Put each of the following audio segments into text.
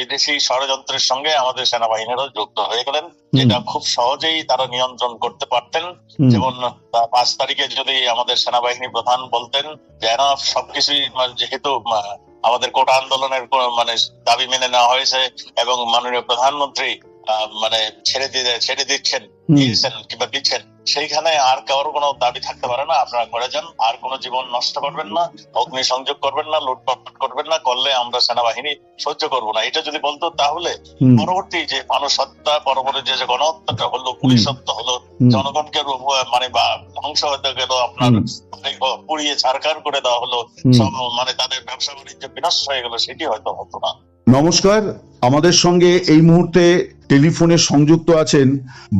বিদেশি ষড়যন্ত্রের সঙ্গে আমাদের সেনাবাহিনীরও যুক্ত হয়ে গেলেন যেটা খুব সহজেই তারা নিয়ন্ত্রণ করতে পারতেন। যেমন পাঁচ তারিখে যদি আমাদের সেনাবাহিনী প্রধান বলতেন যেন সবকিছু সবকিছুই মানে যেহেতু আমাদের কোটা আন্দোলনের মানে দাবি মেনে নেওয়া হয়েছে এবং মাননীয় প্রধানমন্ত্রী মানে ছেড়ে দিয়ে ছেড়ে দিচ্ছেন দিয়েছেন কিংবা দিচ্ছেন সেইখানে আর কারোর কোনো দাবি থাকতে পারে না। আপনারা করে যান আর কোনো জীবন নষ্ট করবেন না অগ্নি সংযোগ করবেন না লুটপাট করবেন না করলে আমরা সেনাবাহিনী সহ্য করব না। এটা যদি বলতো তাহলে পরবর্তী যে মানুষ হত্যা পরবর্তী যে গণহত্যাটা হলো পুলিশ হত্যা হলো জনগণকে মানে বা ধ্বংস হতে গেল আপনার পুড়িয়ে ছারকার করে দেওয়া হলো সব মানে তাদের ব্যবসা বাণিজ্য বিনষ্ট হয়ে গেল সেটি হয়তো হতো না। নমস্কার। আমাদের সঙ্গে এই মুহূর্তে টেলিফোনে সংযুক্ত আছেন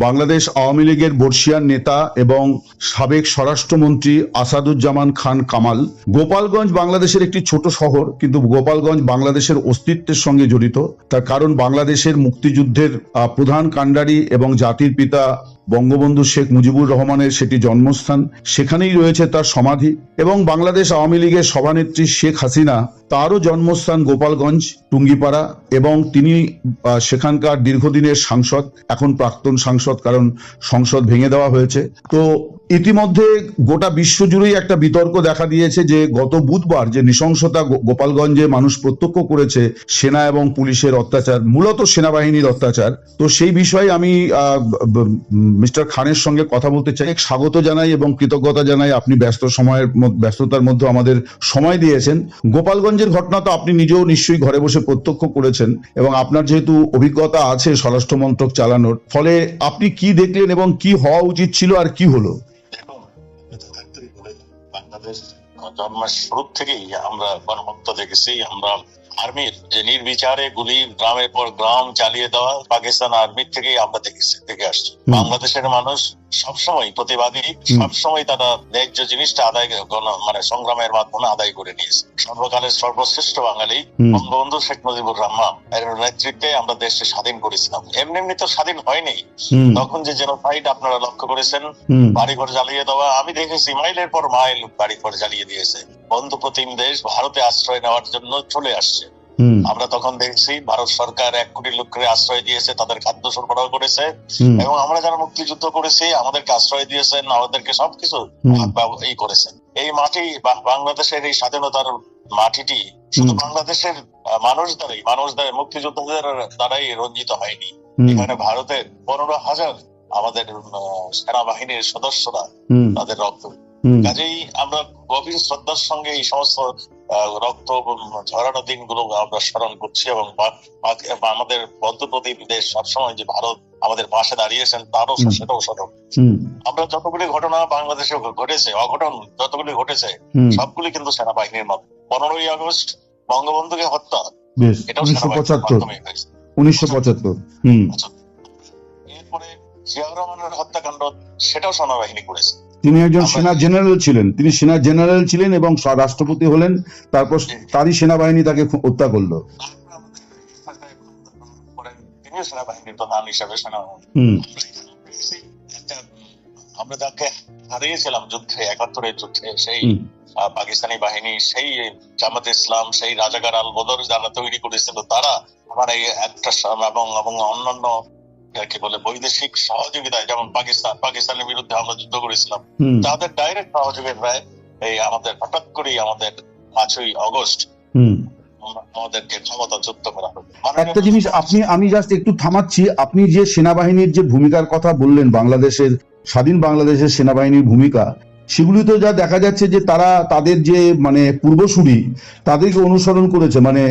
বাংলাদেশ আওয়ামী লীগের বর্ষিয়ান নেতা এবং সাবেক স্বরাষ্ট্রমন্ত্রী আসাদুজ্জামান খান কামাল। গোপালগঞ্জ বাংলাদেশের একটি ছোট শহর, কিন্তু গোপালগঞ্জ বাংলাদেশের অস্তিত্বের সঙ্গে জড়িত। তার কারণ বাংলাদেশের মুক্তিযুদ্ধের প্রধান কাণ্ডারি এবং জাতির পিতা বঙ্গবন্ধু শেখ মুজিবুর রহমানের সেটি জন্মস্থান। সেখানেই রয়েছে তার সমাধি এবং বাংলাদেশ আওয়ামী লীগের সভানেত্রী শেখ হাসিনা তারও জন্মস্থান গোপালগঞ্জ, টুঙ্গিপাড়া এবং তিনি সেখানকার সেখানকার দীর্ঘদিনের সাংসদ এখন প্রাক্তন সাংসদ কারণ সংসদ ভেঙে দেওয়া হয়েছে। তো ইতিমধ্যে গোটা বিশ্বজুড়েই একটা বিতর্ক দেখা দিয়েছে যে গত বুধবার যে নৃশংসতা গোপালগঞ্জে মানুষ প্রত্যক্ষ করেছে সেনা এবং পুলিশের অত্যাচার, মূলত সেনাবাহিনীর অত্যাচার, তো সেই বিষয়ে আমি মিস্টার খানের সঙ্গে কথা বলতে চাই। স্বাগত জানাই এবং কৃতজ্ঞতা জানাই। আপনি ব্যস্ত সময়ের ব্যস্ততার মধ্যে আমাদের সময় দিয়েছেন। গোপালগঞ্জের ঘটনা তো আপনি নিজেও নিশ্চয়ই ঘরে বসে প্রত্যক্ষ করেছেন এবং আপনার যেহেতু অভিজ্ঞতা আছে স্বরাষ্ট্র মন্ত্রক চালানোর, ফলে আপনি কি দেখলেন এবং কি হওয়া উচিত ছিল আর কি হলো? বাংলাদেশ জন্মের শুরু থেকেই আমরা গণহত্যা দেখেছি। আমরা আর্মির যে নির্বিচারে গুলি গ্রামের পর গ্রাম চালিয়ে দেওয়া পাকিস্তান আর্মির থেকেই আমরা দেখেছি দেখে আসছি। বাংলাদেশের মানুষ সবসময় প্রতিবাদী সবসময় তারা ন্যায্য জিনিসটা আদায় মানে সংগ্রামের মাধ্যমে আদায় করে নিয়েছে। সর্বকালের সর্বশ্রেষ্ঠ বাঙালি বঙ্গবন্ধু শেখ মুজিবুর রহমান। এর নেতৃত্বে আমরা দেশকে স্বাধীন করেছিলাম। এমনি এমনি তো স্বাধীন হয়নি। তখন যে জেনোসাইড আপনারা লক্ষ্য করেছেন বাড়িঘর জ্বালিয়ে দেওয়া আমি দেখেছি মাইলের পর মাইল বাড়িঘর জ্বালিয়ে দিয়েছে। বন্ধু প্রতিম দেশ ভারতে আশ্রয় নেওয়ার জন্য চলে আসছে। আমরা তখন দেখছি ভারত সরকার এক কোটি লোককে আশ্রয় দিয়েছে তাদের খাদ্য সরবরাহ করেছে এবং আমরা যারা মুক্তিযুদ্ধ করেছি আমাদেরকে আশ্রয় দিয়েছেন আমাদেরকে সবকিছু করেছেন। এই মাটি বাংলাদেশের এই স্বাধীনতার মাটিটি শুধু বাংলাদেশের মানুষ দ্বারাই মানুষ দ্বারা মুক্তিযোদ্ধাদের দ্বারাই রঞ্জিত হয়নি। এখানে ভারতের পনেরো হাজার আমাদের সেনাবাহিনীর সদস্যরা তাদের রক্ত কাজেই আমরা গভীর শ্রদ্ধার সঙ্গে এই সমস্ত রক্ত ঝরানো দিনগুলো আমরা স্মরণ করছি এবং আমাদের বন্ধু প্রতিম দেশ সবসময় যে ভারত আমাদের পাশে দাঁড়িয়েছেন তারও সেটাও হুম। আমরা যতগুলি ঘটনা বাংলাদেশে ঘটেছে অঘটন যতগুলি ঘটেছে সবগুলি কিন্তু সেনাবাহিনীর মত। পনেরোই আগস্ট বঙ্গবন্ধুকে হত্যা এটাও উনিশশো সেনাবাহিনীর মাধ্যমে হয়েছে। উনিশশো পঁচাত্তর এরপরে জিয়াউর রহমানের হত্যাকাণ্ড সেটাও সেনাবাহিনী করেছে। তিনি একজন আমরা- সেনা জেনারেল ছিলেন। তিনি সেনা জেনারেল ছিলেন এবং রাষ্ট্রপতি হলেন। তারপর তারই সেনাবাহিনী তাকে হত্যা করল। তারপরে আমাদের করেন সেনাবাহিনীর প্রধান হিসাবে সেনা একটা, আমরা যাকে হারিয়েছিলাম যুদ্ধে একাত্তরের যুদ্ধে সেই পাকিস্তানি বাহিনী সেই জামাত ইসলাম সেই রাজাকার আল বদর যারা তৈরি করেছিল তারা মানে একটা এবং এবং অন্যান্য কি বলে বৈদেশিক সহযোগিতায় যেমন পাকিস্তান পাকিস্তানের বিরুদ্ধে আমরা যুদ্ধ করেছিলাম। তাদের ডাইরেক্ট সহযোগিতায় এই আমাদের হঠাৎ করেই আমাদের পাঁচই অগস্ট আমাদেরকে ক্ষমতাচ্যুত করা একটা জিনিস আপনি আমি জাস্ট একটু থামাচ্ছি আপনি যে সেনাবাহিনীর যে ভূমিকার কথা বললেন বাংলাদেশের স্বাধীন বাংলাদেশের সেনাবাহিনীর ভূমিকা সেগুলি তো যা দেখা যাচ্ছে যে তারা তাদের যে মানে পূর্বসূরি, তাদেরকে অনুসরণ করেছে। মানে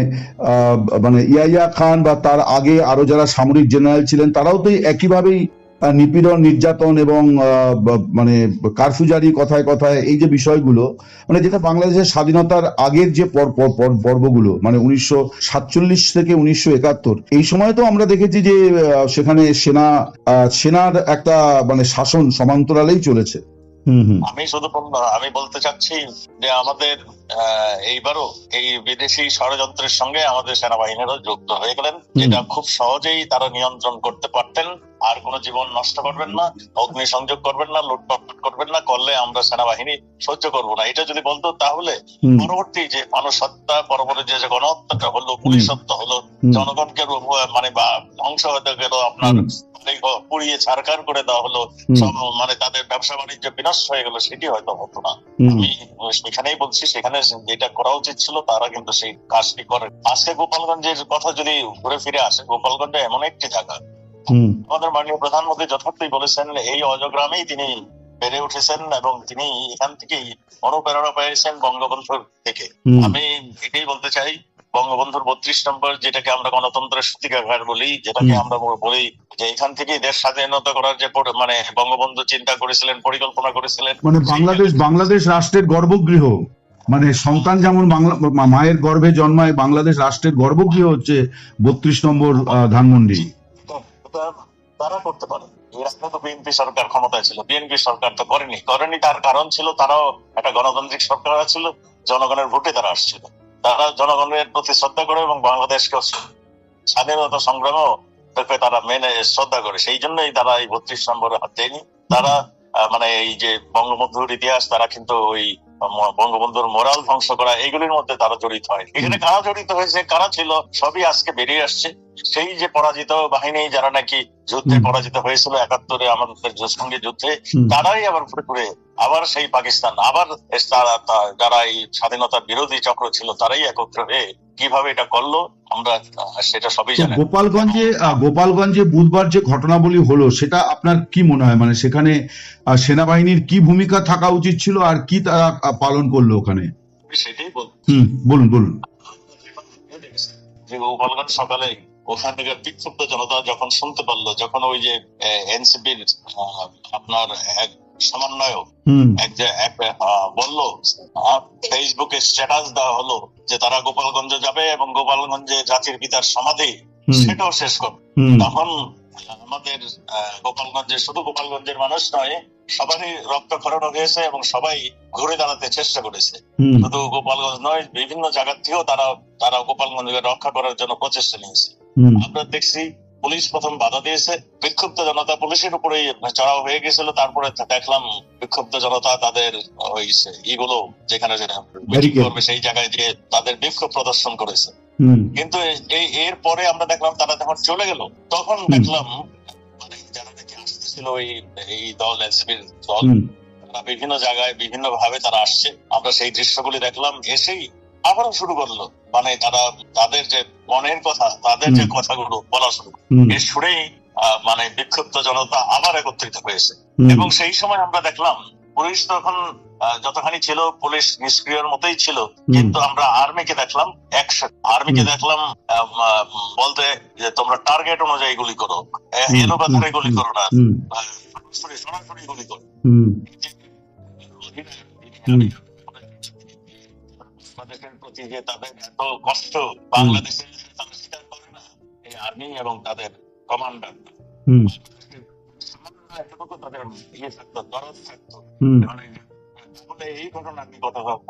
মানে ইয়াইয়া খান বা তার আগে আরও যারা সামরিক জেনারেল ছিলেন, তারাও তো একইভাবেই নিপীড়ন, নির্যাতন এবং মানে কারফিউ জারি কথায় কথায় এই যে বিষয়গুলো মানে যেটা বাংলাদেশের স্বাধীনতার আগের যে পর- পর- পর- পর্বগুলো মানে উনিশশো সাতচল্লিশ থেকে উনিশশো একাত্তর, এই সময় তো আমরা দেখেছি যে সেখানে সেনা সেনার একটা মানে শাসন সমান্তরালেই চলেছে। আমি শুধু আমি বলতে চাচ্ছি যে আমাদের এইবারও এই বিদেশি ষড়যন্ত্রের সঙ্গে আমাদের সেনাবাহিনীরও যুক্ত হয়ে গেলেন যেটা খুব সহজেই তারা নিয়ন্ত্রণ করতে পারতেন আর কোনো জীবন নষ্ট করবেন না অগ্নি সংযোগ করবেন না লুটপাট করবেন না করলে আমরা সেনাবাহিনী সহ্য করব না। এটা যদি বলতো তাহলে পরবর্তী যে মানুষ হত্যা পরবর্তী যে গণহত্যাটা হলো পুলিশ হত্যা হলো জনগণকে মানে বা ধ্বংস হতে গেল আপনার পুড়িয়ে ছারকার করে দেওয়া হলো। মানে তাদের ব্যবসা বাণিজ্য বিনষ্ট হয়ে গেল সেটি হয়তো হতো না। আমি সেখানেই বলছি সেখানে যেটা করা উচিত ছিল তারা কিন্তু সেই কাজটি করে। আজকে গোপালগঞ্জের কথা যদি ঘুরে ফিরে আসে গোপালগঞ্জ এমন একটি জায়গা। আমাদের মাননীয় প্রধানমন্ত্রী যথার্থই বলেছেন এই অজগ্রামেই তিনি বেড়ে উঠেছেন এবং তিনি এখান থেকেই অনুপ্রেরণা পেয়েছেন বঙ্গবন্ধুর থেকে। আমি এটাই বলতে চাই বঙ্গবন্ধুর বত্রিশ নম্বর যেটাকে আমরা গণতন্ত্রের সূতিকাঘাট বলি যেটাকে আমরা বলি যে এখান থেকেই দেশ স্বাধীনতা করার যে মানে বঙ্গবন্ধু চিন্তা করেছিলেন পরিকল্পনা করেছিলেন। মানে বাংলাদেশ বাংলাদেশ রাষ্ট্রের গর্ভগৃহ। মানে সন্তান যেমন বাংলা মায়ের গর্ভে জন্মায় বাংলাদেশ রাষ্ট্রের গর্ভগৃহ হচ্ছে বত্রিশ নম্বর ধানমন্ডি। তারা করতে পারে। এর আগে তো বিএনপি সরকার ক্ষমতায় ছিল। বিএনপি সরকার তো করেনি। করেনি তার কারণ ছিল তারাও একটা গণতান্ত্রিক সরকার ছিল জনগণের ভোটে তারা আসছিল। তারা জনগণের প্রতি শ্রদ্ধা করে এবং বাংলাদেশকে স্বাধীনতা সংগ্রাম তারা মেনে, শ্রদ্ধা করে। সেই জন্যই তারা এই বত্রিশ নম্বরে হাত দেয়নি। তারা মানে এই যে বঙ্গবন্ধুর ইতিহাস, তারা কিন্তু ওই বঙ্গবন্ধুর মোরাল ধ্বংস করা এইগুলির মধ্যে তারা জড়িত হয়। এখানে কারা জড়িত হয়েছে কারা ছিল সবই আজকে বেরিয়ে আসছে। সেই যে পরাজিত বাহিনী যারা নাকি যুদ্ধে পরাজিত হয়েছিল একাত্তরে আমাদের সঙ্গে যুদ্ধে তারাই আবার ঘুরে ঘুরে আবার সেই পাকিস্তান আবার তারা যারা এই স্বাধীনতার বিরোধী চক্র ছিল তারাই একত্র হয়ে কীভাবে এটা করল আমরা সেটা সবই জানি গোপালগঞ্জে গোপালগঞ্জে বুধবার যে ঘটনাবলী হলো সেটা আপনার কি মনে হয়? মানে সেখানে সেনাবাহিনীর কি ভূমিকা থাকা উচিত ছিল আর কি তারা পালন করল ওখানে? সেটাই বলুন বলুন। যে গোপালগঞ্জ সকালে ওখান থেকে বিক্ষুব্ধ জনতা যখন শুনতে পারল যখন ওই যে এনসিপির আপনার এক সমন্বয়ক এক যে বলল ফেসবুকে স্ট্যাটাস দেওয়া হলো যে তারা গোপালগঞ্জে যাবে এবং গোপালগঞ্জে জাতির পিতার সমাধি সেটাও শেষ করবে। তখন আমাদের গোপালগঞ্জে শুধু গোপালগঞ্জের মানুষ নয় সবারই রক্তক্ষরণ হয়েছে এবং সবাই ঘুরে দাঁড়াতে চেষ্টা করেছে। শুধু গোপালগঞ্জ নয় বিভিন্ন জায়গা থেকেও তারা তারা গোপালগঞ্জকে রক্ষা করার জন্য প্রচেষ্টা নিয়েছে। আমরা দেখছি পুলিশ প্রথম বাধা দিয়েছে। বিক্ষুব্ধ জনতা পুলিশের উপরেই চড়াও হয়ে গেছিল। তারপরে দেখলাম বিক্ষুব্ধ জনতা তাদের ওই ইগুলো যেখানে. করবে সেই জায়গায় দিয়ে তাদের বিক্ষোভ প্রদর্শন করেছে। কিন্তু এই এর পরে আমরা দেখলাম তারা যখন চলে গেল তখন দেখলাম মানে যারা নাকি আসতেছিল এই এই দল এনসিপির দল বিভিন্ন জায়গায় বিভিন্ন ভাবে তারা আসছে। আমরা সেই দৃশ্যগুলি দেখলাম এসেই আবারও শুরু করল। মানে তারা তাদের যে মনের কথা তাদের যে কথাগুলো বলা শুরু। এর শুনেই মানে বিক্ষুব্ধ জনতা আবার একত্রিত হয়েছে। এবং সেই সময় আমরা দেখলাম পুলিশ তখন যতখানি ছিল পুলিশ নিষ্ক্রিয়র মতোই ছিল। কিন্তু আমরা আর্মিকে দেখলাম একসাথে। আর্মিকে দেখলাম বলতে যে তোমরা টার্গেট অনুযায়ী গুলি করো। এলো পাথারে গুলি করো না। সরাসরি গুলি করো। প্রতি যে তাদের এত কষ্ট বাংলাদেশে তারা স্বীকার করে না এই আর্মি এবং তাদের কমান্ডার এতটুকু তাদের ইয়ে থাকতো দরদ থাকতো। মানে তাহলে এই ঘটনা কি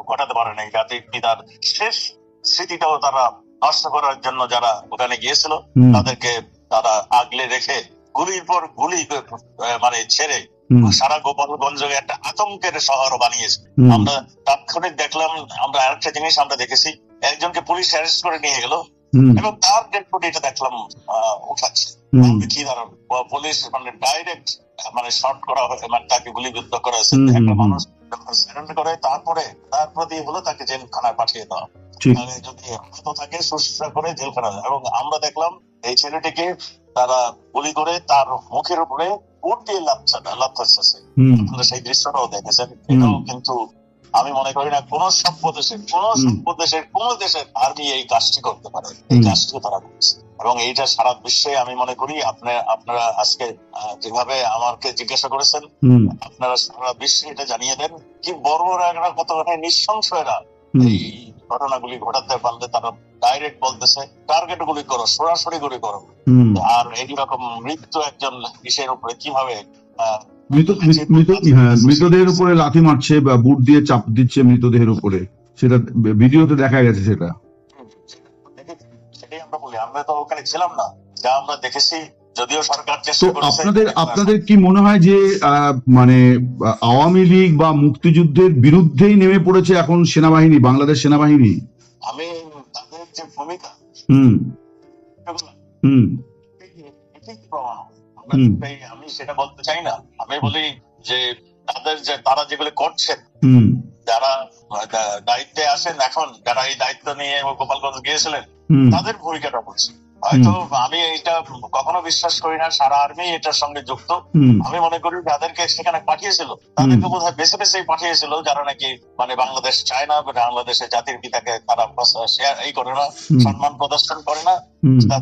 ঘটাতে পারে নাই। জাতির পিতার শেষ স্মৃতিটাও তারা নষ্ট করার জন্য যারা ওখানে গিয়েছিল তাদেরকে তারা আগলে রেখে গুলির পর গুলি মানে ছেড়ে সারা গোপালগঞ্জকে একটা আতঙ্কের শহর বানিয়েছে। আমরা তাৎক্ষণিক দেখলাম আমরা আরেকটা জিনিস আমরা দেখেছি একজনকে পুলিশ অ্যারেস্ট করে নিয়ে গেল এবং তার ডেড বডিটা দেখলাম উঠাচ্ছে। কি দাঁড়ান পুলিশ মানে ডাইরেক্ট মানে শর্ট করা হয় মানে তাকে গুলিবিদ্ধ করা হয়েছে। একটা মানুষ সারেন্ডার করে তারপরে তার প্রতি হলো তাকে জেলখানায় পাঠিয়ে দেওয়া। তাহলে যদি আহত থাকে সুস্থ করে জেলখানা এবং আমরা দেখলাম এই ছেলেটিকে তারা গুলি করে তার মুখের উপরে উঠ দিয়ে লাফাচ্ছে আপনারা সেই দৃশ্যটাও দেখেছেন। এটাও কিন্তু আমি মনে করি না কোন সভ্য দেশের কোন। সভ্য দেশের কোন দেশের আর্মি এই কাজটি করতে পারে। এই হুম। কাজটি তারা করছে। এবং এইটা সারা বিশ্বে আমি মনে করি আপনি আপনারা আজকে যেভাবে আমাকে জিজ্ঞাসা করেছেন আপনারা সারা বিশ্বে এটা জানিয়ে দেন। কি বড় বড় এরা কত এরা। এই ঘটনাগুলি ঘটাতে পারলে তারা ডাইরেক্ট বলতেছে টার্গেট গুলি করো সরাসরি গুলি করো আর এইরকম মৃত্যু একজন ইসের উপরে কীভাবে হ্যাঁ মৃতদেহের উপরে লাথি মারছে বা বুট দিয়ে চাপ দিচ্ছে মৃতদেহের উপরে। সেটা ভিডিওতে দেখা গেছে সেটা। সেটাই আমরা বলি। আমরা তো ওখানে ছিলাম না। যা আমরা দেখেছি যদিও সরকার চেষ্টা করেছে আপনাদের আপনাদের কি মনে হয় যে মানে আওয়ামী লীগ বা মুক্তিযুদ্ধের বিরুদ্ধেই নেমে পড়েছে এখন সেনাবাহিনী বাংলাদেশ সেনাবাহিনী? আমি তাদের যে ভূমিকা হুম। আমি সেটা বলতে চাই না। আমি বলি যে তাদের যে তারা যেগুলো করছেন হুম। যারা দায়িত্বে আছেন এখন যারা এই দায়িত্ব নিয়ে গোপালগঞ্জ গিয়েছিলেন তাদের ভূমিকাটা বলছি। হয়তো আমি এটা কখনো বিশ্বাস করি না সারা আর্মি এটার সঙ্গে যুক্ত। আমি মনে করি যাদেরকে সেখানে পাঠিয়েছিল তাদেরকে বোধ হয় বেছে বেছেই পাঠিয়েছিল যারা নাকি মানে বাংলাদেশ চায় না বাংলাদেশের জাতির পিতাকে তারা শেয়ার এই করে না সম্মান প্রদর্শন করে না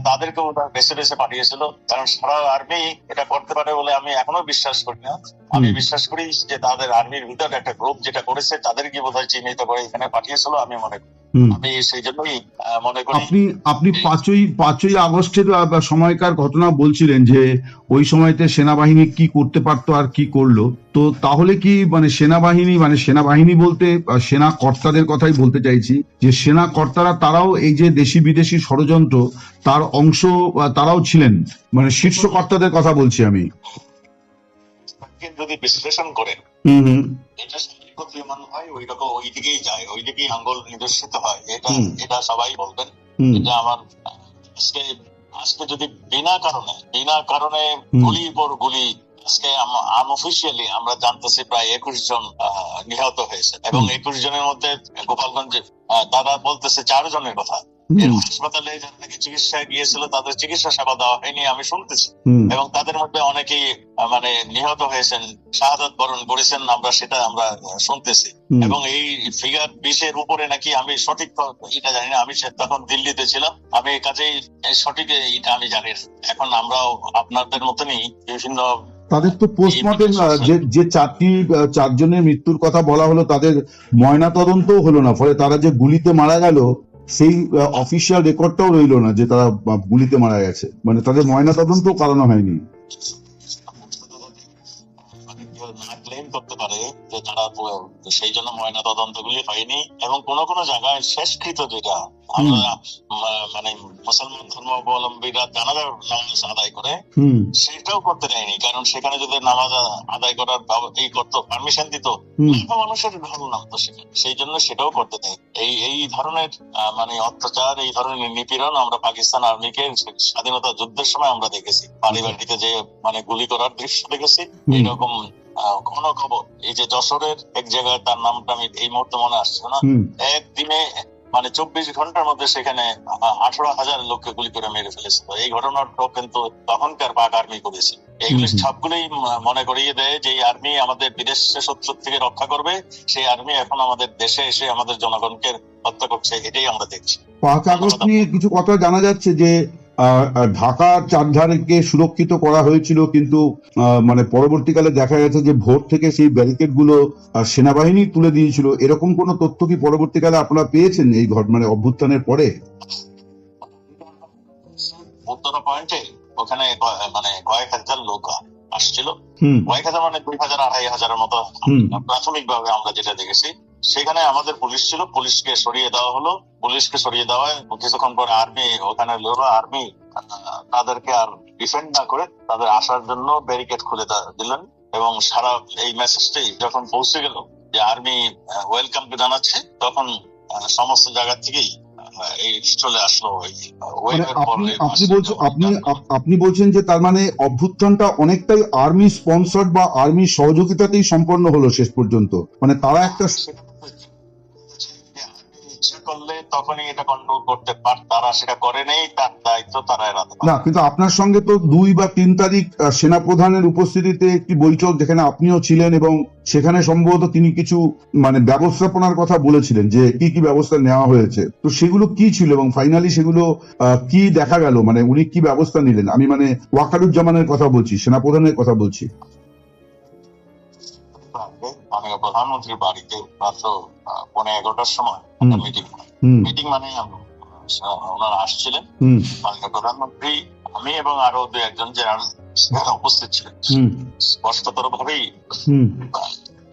তাদেরকে বোধ হয় বেছে বেছে পাঠিয়েছিল। কারণ সারা আর্মি এটা করতে পারে বলে আমি এখনও বিশ্বাস করি না। আমি বিশ্বাস করি যে তাদের আর্মির ভিতরে একটা গ্রুপ যেটা করেছে তাদেরকে বোধ হয় চিহ্নিত করে এখানে পাঠিয়েছিল আমি মনে করি। আমি সেই জন্যই মনে করি আপনি আপনি পাঁচই পাঁচই আগস্টের সময়কার ঘটনা বলছিলেন যে ওই সময়তে সেনাবাহিনী কি করতে পারতো আর কি করল। তো তাহলে কি মানে সেনাবাহিনী মানে সেনাবাহিনী বলতে সেনা কর্তাদের কথাই বলতে চাইছি যে সেনা কর্তারা তারাও এই যে দেশি বিদেশি ষড়যন্ত্র তার অংশ তারাও ছিলেন। মানে শীর্ষ কর্তাদের কথা বলছি আমি। যদি বিশ্লেষণ করেন হয় ওই রকম ওই দিকেই যায় ওই দিকেই আঙ্গল নির্দেশিত হয়। এটা এটা সবাই বলবেন। এটা আমার আজকে আজকে যদি বিনা কারণে বিনা কারণে গুলি গুলির পর গুলি আজকে আনঅফিসিয়ালি আমরা জানতেছি প্রায় একুশ জন নিহত হয়েছে। এবং একুশ জনের মধ্যে গোপালগঞ্জে দাদা তারা বলতেছে চার জনের কথা। হাসপাতালে যারা নাকি চিকিৎসায় গিয়েছিল তাদের চিকিৎসা সেবা দেওয়া হয়নি আমি শুনতেছি। এবং তাদের মধ্যে অনেকেই মানে নিহত হয়েছেন। শাহাদাত বরণ করেছেন আমরা সেটা আমরা শুনতেছি। এবং এই ফিগার বিশের উপরে নাকি আমি সঠিক এটা জানি না আমি তখন দিল্লিতে ছিলাম। আমি কাজেই সঠিক এটা আমি জানি এখন আমরাও আপনাদের মতনই বিভিন্ন তাদের তো পোস্টমর্টেম যে যে চারটি চারজনের মৃত্যুর কথা বলা হলো তাদের ময়না তদন্তও হলো না। ফলে তারা যে গুলিতে মারা গেল সেই অফিসিয়াল রেকর্ডটাও রইল না যে তারা গুলিতে মারা গেছে। মানে তাদের ময়না তদন্তও করানো হয়নি। করতে পারে যে তারা সেই জন্য ময়না তদন্তগুলি হয়নি এবং কোন কোন জায়গায় শেষকৃত যেটা আমরা মানে মুসলমান ধর্মাবলম্বীরা জানাজা নামাজ আদায় করে সেটাও করতে দেয়নি। কারণ সেখানে যদি নামাজ আদায় করার এই করতো পারমিশন দিত মানুষের ভালো নামতো সেখানে। সেই জন্য সেটাও করতে দেয় এই এই ধরনের মানে অত্যাচার এই ধরনের নিপীড়ন আমরা পাকিস্তান আর্মিকে স্বাধীনতা যুদ্ধের সময় আমরা দেখেছি। পারিবারিকে যে মানে গুলি করার দৃশ্য দেখেছি হুম। খবর? এই যে যশোরের এক জায়গায় তার নামটা আমি এই মুহূর্তে মনে আসছে না। একদিনে মানে চব্বিশ ঘণ্টার মধ্যে সেখানে আঠারো হাজার লোককে গুলি করে মেরে এই ঘটনাটাও কিন্তু তখনকার পাক আর্মি করেছে। এইগুলি সবগুলোই মনে করিয়ে দেয় যে আর্মি আমাদের বিদেশ শত্রু থেকে রক্ষা করবে। সেই আর্মি এখন আমাদের দেশে এসে আমাদের জনগণকে হত্যা করছে এটাই আমরা দেখছি। পাঁচ আগস্ট নিয়ে কিছু কথা জানা যাচ্ছে যে ঢাকার চারধারকে সুরক্ষিত করা হয়েছিল কিন্তু মানে পরবর্তীকালে দেখা গেছে যে ভোর থেকে সেই ব্যারিকেডগুলো সেনাবাহিনী তুলে দিয়েছিল। এরকম কোনো তথ্য কি পরবর্তীকালে আপনারা পেয়েছেন এই ঘট মানে অভ্যুত্থানের পরে? উত্তরা পয়েন্টে ওখানে মানে কয়েক হাজার লোক আসছিল। হুম। কয়েক হাজার মানে দুই হাজার আড়াই হাজারের মতো। প্রাথমিক ভাবে আমরা যেটা দেখেছি সেখানে আমাদের পুলিশ ছিল পুলিশকে সরিয়ে দেওয়া হলো। পুলিশকে সরিয়ে দেওয়ায় কিছুক্ষণ পরে আর্মি ওখানে লোরা আর্মি তাদেরকে আর ডিফেন্ড না করে তাদের আসার জন্য ব্যারিকেড খুলে দিলেন। এবং সারা এই মেসেজটি যখন পৌঁছে গেল যে আর্মি ওয়েলকাম জানাচ্ছে তখন সমস্ত জায়গা থেকেই আপনি বলছেন যে তার মানে অভ্যুত্থানটা অনেকটাই আর্মি স্পন্সর্ড বা আর্মি সহযোগিতাতেই সম্পন্ন হলো শেষ পর্যন্ত। মানে তারা একটা করলে তখনই এটা কন্ট্রোল করতে তারা সেটা করে নেই, তার দায়িত্ব তারা এড়াতে না, কিন্তু আপনার সঙ্গে তো দুই বা তিন তারিখ সেনাপ্রধানের উপস্থিতিতে একটি বৈঠক, যেখানে আপনিও ছিলেন এবং সেখানে সম্ভবত তিনি কিছু মানে ব্যবস্থাপনার কথা বলেছিলেন যে কি কি ব্যবস্থা নেওয়া হয়েছে। তো সেগুলো কি ছিল এবং ফাইনালি সেগুলো কি দেখা গেল? মানে উনি কি ব্যবস্থা নিলেন? আমি মানে ওয়াকারুজ্জামানের কথা বলছি, সেনাপ্রধানের কথা বলছি। মাননীয় প্রধানমন্ত্রীর বাড়িতে মাত্র আহ, পৌনে এগারোটার সময় মিটিং মিটিং মানে ওনারা আসছিলেন। মাননীয় প্রধানমন্ত্রী আমি এবং আরও দু একজন জেনারেল উপস্থিত ছিলেন। স্পষ্টতর ভাবেই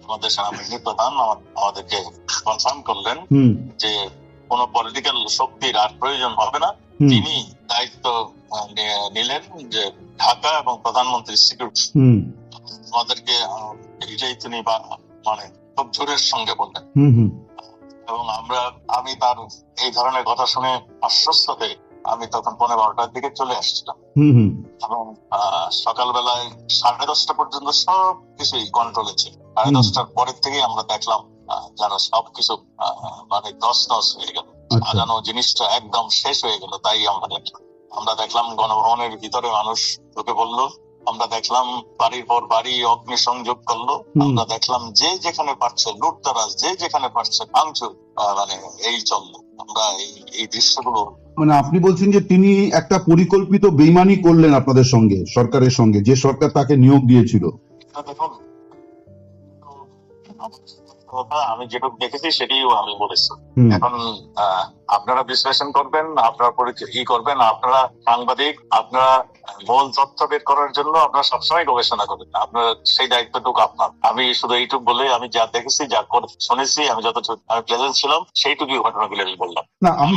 আমাদের সেনাবাহিনী প্রধান আমাদেরকে কনফার্ম করলেন যে কোন পলিটিক্যাল শক্তির আর প্রয়োজন হবে না। তিনি দায়িত্ব নিলেন যে ঢাকা এবং প্রধানমন্ত্রীর সিকিউরিটি আমাদেরকে এটাই তিনি মানে খুব জোরের সঙ্গে বললেন। এবং আমরা আমি তার এই ধরনের কথা শুনে আশ্বস্ত হয়ে আমি তখন পনেরো বারোটার দিকে চলে আসছিলাম। এবং সকালবেলায় সাড়ে দশটা পর্যন্ত সব কিছুই কন্ট্রোলে ছিল। সাড়ে দশটার পরের থেকেই আমরা দেখলাম যেন সবকিছু মানে দশ দশ হয়ে গেল। আচ্ছা। সাজানো জিনিসটা একদম শেষ হয়ে গেল তাই আমরা দেখলাম। আমরা দেখলাম গণভবনের ভিতরে মানুষ ঢুকে পড়ল। আমরা দেখলাম বাড়ির পর বাড়ি অগ্নি সংযোগ করল। আমরা দেখলাম যে যেখানে পারছে লুটতারাজ যে যেখানে পারছে ভাঙচুর মানে এই চলল। আমরা এই এই দৃশ্যগুলো মানে আপনি বলছেন যে তিনি একটা পরিকল্পিত বেইমানি করলেন আপনাদের সঙ্গে সরকারের সঙ্গে যে সরকার তাকে নিয়োগ দিয়েছিল। দেখুন কথা আমি যেটুকু দেখেছি সেটিও আমি বলেছি। এখন আপনারা বিশ্লেষণ করবেন আপনারা ই করবেন আপনারা সাংবাদিক আপনারা মূল তথ্য বের করার জন্য আপনারা সবসময় গবেষণা করবেন। আপনার সেই দায়িত্বটুকু আপনার। আমি শুধু এইটুকু বলে আমি যা দেখেছি যা করে শুনেছি আমি আমি প্রেজেন্ট ছিলাম সেইটুকুই ঘটনাগুলো আমি বললাম। না আমি।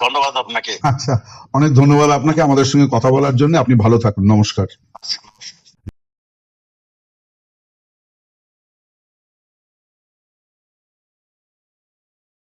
ধন্যবাদ আপনাকে। আচ্ছা অনেক ধন্যবাদ আপনাকে আমাদের সঙ্গে কথা বলার জন্য। আপনি ভালো থাকুন। নমস্কার।